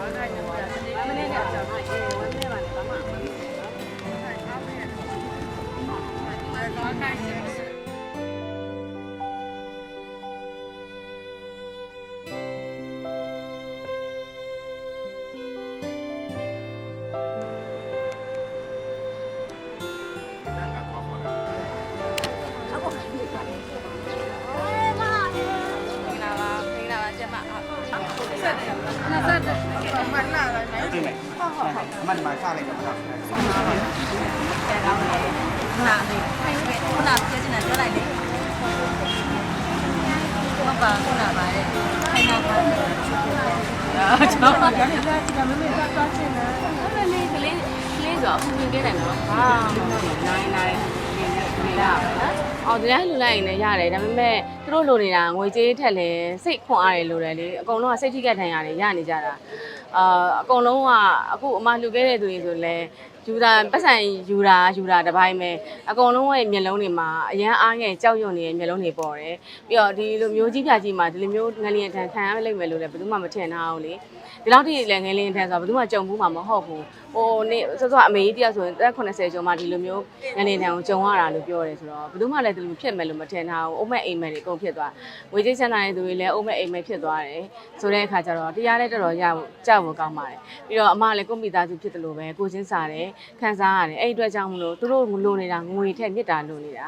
好，那你。 အမှန်မှစားလိုက်တော့ဟုတ်ခုနလေးခုနပြောချင်တယ်ပြောလိုက်လေဟုတ်ပါခုနပါလေခိုင်နာပါအာကျွန်တော်ပြောနေတာကမမေကသွားချင်တယ်အဲ့ဒါလေးကလေးကလေးဆိုအခုပြင်ခဲ့တယ်နော်ဟာနိုင်နိုင်နေနေရပါနော်အော်တရားလူလိုက်ရင်လည်းရတယ်ဒါပေမဲ့သူတို့လိုနေတာငွေကြေးထက်လည်းစိတ်ခွန်အားတွေလိုတယ်လေအကုန်လုံးကစိတ်ထိကက်ထန်ရတယ်ရနေကြတာ အာအကုန်လုံးကအခုအမလှူခဲ့တဲ့သူတွေဆိုလည်းယူတာပတ်စံယူတာယူတာတစ်ပိုင်းပဲအကုန်လုံးရဲ့မျက်လုံးတွေမှာအရန်အားငယ်ကြောက်ရွံ့နေတဲ့မျက်လုံးတွေပေါ်တယ်ပြီးတော့ဒီလိုမျိုးကြီးပြကြီးမှာဒီလိုမျိုးငလျင်ထန်ခံရလိမ့်မယ်လို့လည်းဘယ်သူမှမထင်ထားဘူးလေ ဒီလောက်ထိလည်းငယ်လင်းထန်ဆိုတော့ဘယ်သူမှကြုံဘူးမှာမဟုတ်ဘူးဟိုနေ့စောစောအမေကြီးတယောက်ဆိုရင်တက်80ကျော်မှဒီလိုမျိုးငယ်လင်းထန်ကိုကြုံရတာလို့ပြောတယ်ဆိုတော့ဘယ်သူမှလည်းဒီလိုဖြစ်မယ်လို့မထင်ထားဘူးအုံးမဲ့အိမ်မဲ့တွေအကုန်ဖြစ်သွားငွေကြေးချမ်းသာတဲ့သူတွေလည်းအုံးမဲ့အိမ်မဲ့ဖြစ်သွားတယ်ဆိုတဲ့အခါကျတော့တရားလည်းတော်တော်ရဖို့ကြောက်ဖို့ကောင်းပါတယ်ပြီးတော့အမလည်းကိုမိသားစုဖြစ်တယ်လို့ပဲကိုချင်းစားတယ်ခံစားရတယ်အဲ့ဒီအတွက်ကြောင့်မလို့သူတို့လိုနေတာငွေထက်မြစ်တာလိုနေတာ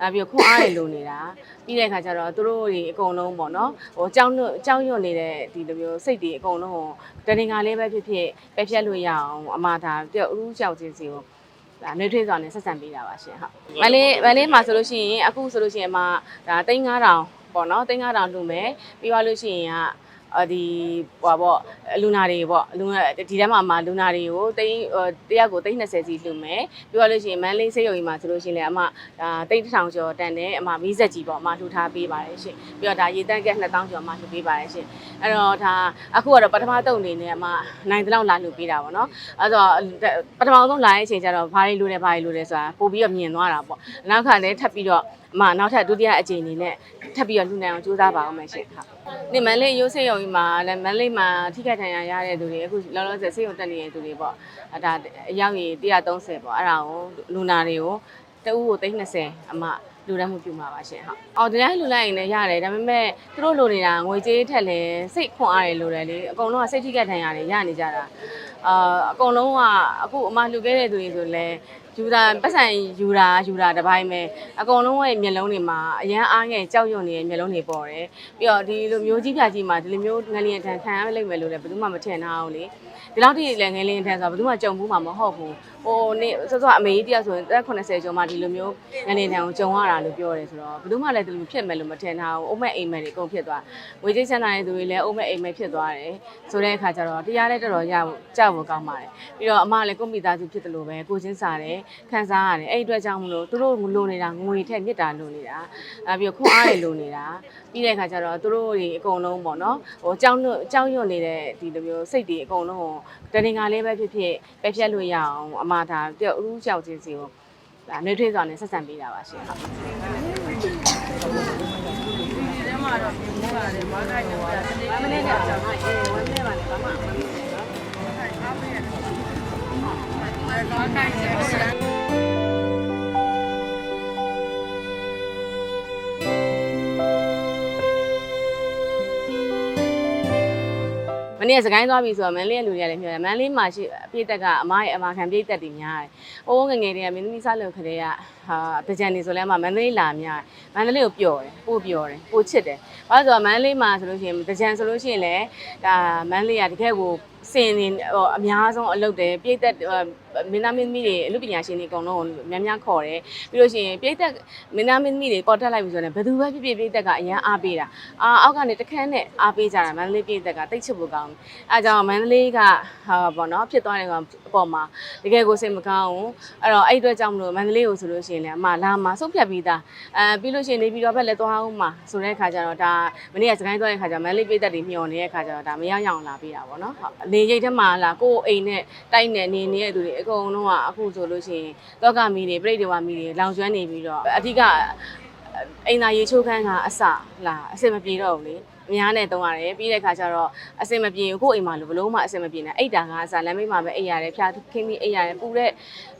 အဲပြီးတော့ခွန်အားတွေလိုနေတာပြီးတဲ့အခါကျတော့သူတို့တွေအကုန်လုံးပေါ့နော်ဟိုကြောင်းကြောင်းရွံ့နေတဲ့ဒီလိုမျိုးစိတ်တွေအကုန်လုံးဟိုတရင်ကလေးပဲဖြစ်ဖြစ်ပဲဖြတ်လို့ရအောင်အမဒါတယောက်ဦးကြောက်ချင်းစီကိုဒါနှွေးထွေးစွာနဲ့ဆက်ဆံပေးတာပါရှင်ဟုတ်မလေးမလေးမှာဆိုလို့ရှိရင်အခုဆိုလို့ရှိရင်အမဒါ3500ပေါ့နော်3500လှူမယ်ပြီးသွားလို့ရှိရင်ကအ ဒီဟိုပေါ့လူနာတွေပေါ့လူနာဒီထဲမှာမှာလူနာတွေကိုတိန်းတယောက်ကို320စီလှူမယ်ပြီးသွားလို့ရှိရင်မန်းလေးစိတ်ရုံကြီးမှာဆိုလို့ရှိရင်လည်းအမဒါတိတ်ထောင်ကျော်တန်တယ်အမမီးဆက်ကြီးပေါ့အမလှူထားပေးပါတယ်ရှင်ပြီးတော့ဒါရေတန့်ကက်2000ကျော်အမလှူပေးပါတယ်ရှင်အဲ့တော့ဒါအခုကတော့ပထမတုံအနေနဲ့အမနိုင်တဲ့လောက်လာလှူပေးတာပေါ့နော်အဲ့တော့ပထမဆုံးလာတဲ့အချိန်ကျတော့ဘာတွေလှူတယ်ဘာတွေလှူတယ်ဆိုတာပို့ပြီးတော့မြင်သွားတာပေါ့နောက်ခါလည်းထပ်ပြီးတော့အမနောက်ထပ်ဒုတိယအကြိမ်အနေနဲ့ထပ်ပြီးတော့လှူနိုင်အောင်ကြိုးစားပါအောင်မယ်ရှင်ဟုတ်ဒီမန်လေးရိုးစိတ်ရုံကြီးမှာလည်းမန်လေးမှာထိခိုက်ဒဏ်ရာရတဲ့သူတွေအခုလောလောဆယ်စိတ်ရုံတက်နေတဲ့သူတွေပေါ့အဲဒါအယောက်ကြီး130ပေါ့အဲ့ဒါကိုလူနာတွေကိုတအူးကို320အမလူတန်းမှုပြုမှာပါရှင်ဟုတ်။အော်ဒီတိုင်းလူလိုက်ရင်လည်းရတယ်ဒါပေမဲ့သူတို့လိုနေတာငွေကြေးထက်လည်းစိတ်ခွန်အားတွေလိုတယ်လေအကုန်လုံးကစိတ်ထိကက်ထန်ရတယ်ရနေကြတာအာအကုန်လုံးကအခုအမလှူခဲ့တဲ့သူတွေဆိုလည်း ယူတာပတ်စံယူတာယူတာတစ်ပိုင်းပဲအကုန်လုံးရဲ့မျက်လုံးတွေမှာအရန်အားငယ်ကြောက်ရွံ့နေတဲ့မျက်လုံးတွေပေါ်တယ်ပြီးတော့ဒီလိုမျိုးကြီးပြကြီးမှာဒီလိုမျိုးငလျင်ထန်ခံရလိမ့်မယ်လို့လည်းဘယ်သူမှမထင်ထားဘူးလေဒီလောက်ထိလည်းငလျင်ထန်ဆိုတော့ဘယ်သူမှကြုံဘူးမှာမဟုတ်ဘူး ဟိုနေ့စောစောအမေကြီးတယောက်ဆိုရင်တက်80ကျော်မှဒီလိုမျိုးငလျင်ထန်ကိုကြုံရတာလို့ပြောတယ်ဆိုတော့ဘယ်သူမှလည်းဒီလိုဖြစ်မယ်လို့မထင်ထားဘူးအုံးမဲ့အိမ်မဲ့တွေအကုန်ဖြစ်သွားငွေကြေးချမ်းသာတဲ့သူတွေလည်းအုံးမဲ့အိမ်မဲ့ဖြစ်သွားတယ်ဆိုတဲ့အခါကျတော့တရားလည်းတော်တော်ရဖို့ကြောက်ဖို့ကောင်းပါတယ်ပြီးတော့အမလည်းကိုမိသားစုဖြစ်တယ်လို့ပဲကိုချင်းစားတယ်ခံစားရတယ်အဲ့ဒီအတွက်ကြောင့်မလို့သူတို့လိုနေတာငွေထက်မြစ်တာလိုနေတာအဲပြီးတော့ခွန်အားတွေလိုနေတာပြီးတဲ့အခါကျတော့သူတို့တွေအကုန်လုံးပေါ့နော်ဟိုကြောင်းကြောင်းရွံ့နေတဲ့ဒီလိုမျိုးစိတ်တွေအကုန်လုံးဟိုတရင်ကလေးပဲဖြစ်ဖြစ်ပဲဖြတ်လို့ရအောင်အမဒါတယောက်ဦးကြောက်ချင်းစီကိုဒါနှွေးထွေးစွာနဲ့ဆက်ဆံပေးတာပါရှင်ဟုတ်မနေ့ကကြောက်နေအေးဝမ်းနေပါလေဘာမှမမ နေ့ကစကိုင်းသွားပြီဆိုတော့မန်လေးရဲ့လူတွေကလည်းပြောတယ်မန်လေးမှာရှိအပြည့်တက်ကအမရဲ့အမခံပြည့်တက်တွေများတယ်။အိုးငယ်ငယ်တွေကမင်းသမီးစားလို့ခတဲ့ကဟာတကြံနေဆိုလဲမှမန်လေးလာများတယ်။မန်လေးကိုပျော်တယ်ပို့ပျော်တယ်ပို့ချစ်တယ်။ဘာလို့ဆိုတော့မန်လေးမှာဆိုလို့ရှိရင်တကြံဆိုလို့ရှိရင်လည်းဒါမန်လေးကတကယ်ကို စင်နေဟိုအများဆုံးအလုပ်တယ်ပြည့်တက်မင်းသားမင်းသမီးတွေအမှုပညာရှင်တွေအကုန်လုံးကိုများများခေါ်တယ်ပြီးလို့ရှိရင်ပြည့်တက်မင်းသားမင်းသမီးတွေပေါ်တက်လိုက်ပြီဆိုတော့ဘယ်သူပဲဖြစ်ဖြစ်ပြည့်တက်ကအရန်အားပေးတာအာအောက်ကနေတခန်းနဲ့အားပေးကြတာမန္တလေးပြည့်တက်ကတိတ်ချစ်ဖို့ကောင်းတယ်အဲကြောင့်မန္တလေးကဟာပေါ့နော်ဖြစ်သွားတဲ့ကောင်အပေါ်မှာတကယ်ကိုစိတ်မကောင်းဘူးအဲ့တော့အဲ့အတွက်ကြောင့်မလို့မန္တလေးကိုဆိုလို့ရှိရင်လည်းအမလာမှာစုပ်ဖြတ်ပြီးသားအဲပြီးလို့ရှိရင်နေပြီးတော့ဘက်လည်းသွားအောင်မှာဆိုတဲ့ခါကျတော့ဒါမနေ့ကစကိုင်းသွားတဲ့ခါကျမန္တလေးပြည့်တက်တွေမျောနေတဲ့ခါကျတော့ဒါမရောက်ရအောင်လာပေးတာပေါ့နော်ဟုတ်နေရိတ်ထဲမှာလာကိုယ်အိမ်နဲ့တိုက်နဲ့နေနေတဲ့သူတွေအကုန်လုံးကအခုဆိုလို့ရှိရင်တောကမီတွေပြိတ္တဝါမီတွေလောင်ကျွမ်းနေပြီးတော့အဓိကအိမ်သာရေချိုးခန်းကအစလာအဆင်မပြေတော့ဘူးလေအများနဲ့တုံးရတယ်ပြီးတဲ့ခါကျတော့အဆင်မပြေဘူးကိုယ့်အိမ်မှာလို့ဘလို့မှအဆင်မပြေနဲ့အိတ်တာကအစလမ်းမေးမှာပဲအိတ်ရတယ်ဖျားခင်းပြီးအိတ်ရတယ်ပူတဲ့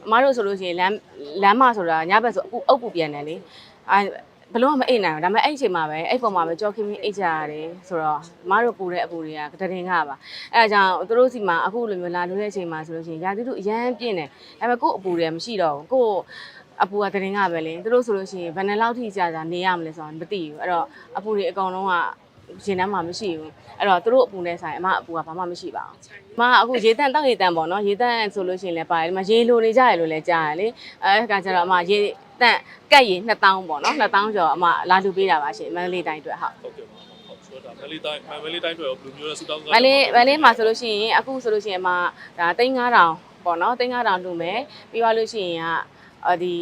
အမားတို့ဆိုလို့ရှိရင်လမ်းလမ်းမဆိုတာညဘက်ဆိုအပူအုပ်ပူပြန်တယ်လေအဲ ဘလို့မှမအိတ်နိုင်ဘူးဒါပေမဲ့အဲ့အချိန်မှာပဲအဲ့ပုံမှာပဲကြောက်ခင်းပြီးအိတ်ကြရတယ်ဆိုတော့အမားတို့ပူတဲ့အပူတွေကတရင်ကပါအဲအကြောင်းသူတို့စီမှာအခုလိုမျိုးလာလို့တဲ့အချိန်မှာဆိုလို့ရှိရင်ရာသီတို့အရန်ပြင်းတယ်ဒါပေမဲ့ကိုယ့်အပူတွေမရှိတော့ဘူးကိုယ့်အပူကတရင်ကပဲလေသူတို့ဆိုလို့ရှိရင်ဘယ်နှစ်လောက်ထိကြာကြာနေရမလဲဆိုတာမသိဘူးအဲ့တော့အပူတွေအကောင်လုံးကရင်ထဲမှာမရှိဘူးအဲ့တော့သူတို့အပူနဲ့ဆိုင်အမအပူကဘာမှမရှိပါဘူးအမကအခုရေတန့်တောက်ရေတန့်ပေါ့နော်ရေတန့်ဆိုလို့ရှိရင်လည်းပါတယ်ဒီမှာရေလိုနေကြရလို့လည်းကြားရလေအဲ့ကကြတော့အမရေ တန့်ကက်ရေ2000ပေါ့နော်2000ကျော်အမလာလူပေးတာပါရှင်မန္တလေးတိုင်းအတွက်ဟုတ်ဟုတ်ကဲ့ပါဟုတ်ဆိုတော့ဒါမလေးတိုင်းမလေးတိုင်းတွေရောဘယ်လိုမျိုးလဲစတောင်းကမလေးမလေးမှာဆိုလို့ရှိရင်အခုဆိုလို့ရှိရင်အမဒါ3500ပေါ့နော်3500လူမယ်ပြီးသွားလို့ရှိရင်ကအ ဒီ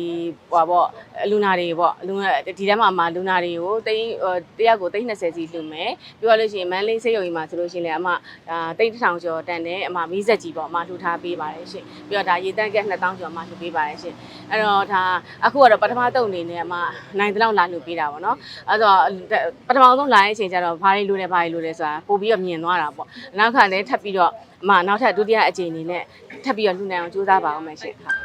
ဟိုပေါ့လူနာတွေပေါ့လူနာဒီထဲမှာမှာလူနာတွေကိုတိန်းတယောက်ကို320စီလူမယ်ပြီးသွားလို့ရှိရင်မန်းလေးစိတ်ရုံကြီးမှာဆိုလို့ရှိရင်လည်းအမဒါတိန်း1000ကျော်တန်တယ်အမမီးဆက်ကြီးပေါ့အမလှူထားပေးပါတယ်ရှင်ပြီးတော့ဒါရေတန့်ကက်2000ကျော်အမလှူပေးပါတယ်ရှင်အဲ့တော့ဒါအခုကတော့ပထမတုံအနေနဲ့အမနိုင်တဲ့လောက်လာလှူပေးတာပေါ့နော်အဲ့တော့ပထမဆုံးလာတဲ့အချိန်ကျတော့ဘာတွေလူတယ်ဘာတွေလူတယ်ဆိုတာပို့ပြီးတော့မြင်သွားတာပေါ့နောက်ခါလည်းထပ်ပြီးတော့အမနောက်ထပ်ဒုတိယအကြိမ်အနေနဲ့ထပ်ပြီးတော့လှူနိုင်အောင်ကြိုးစားပါအောင်မယ်ရှင်ဟုတ်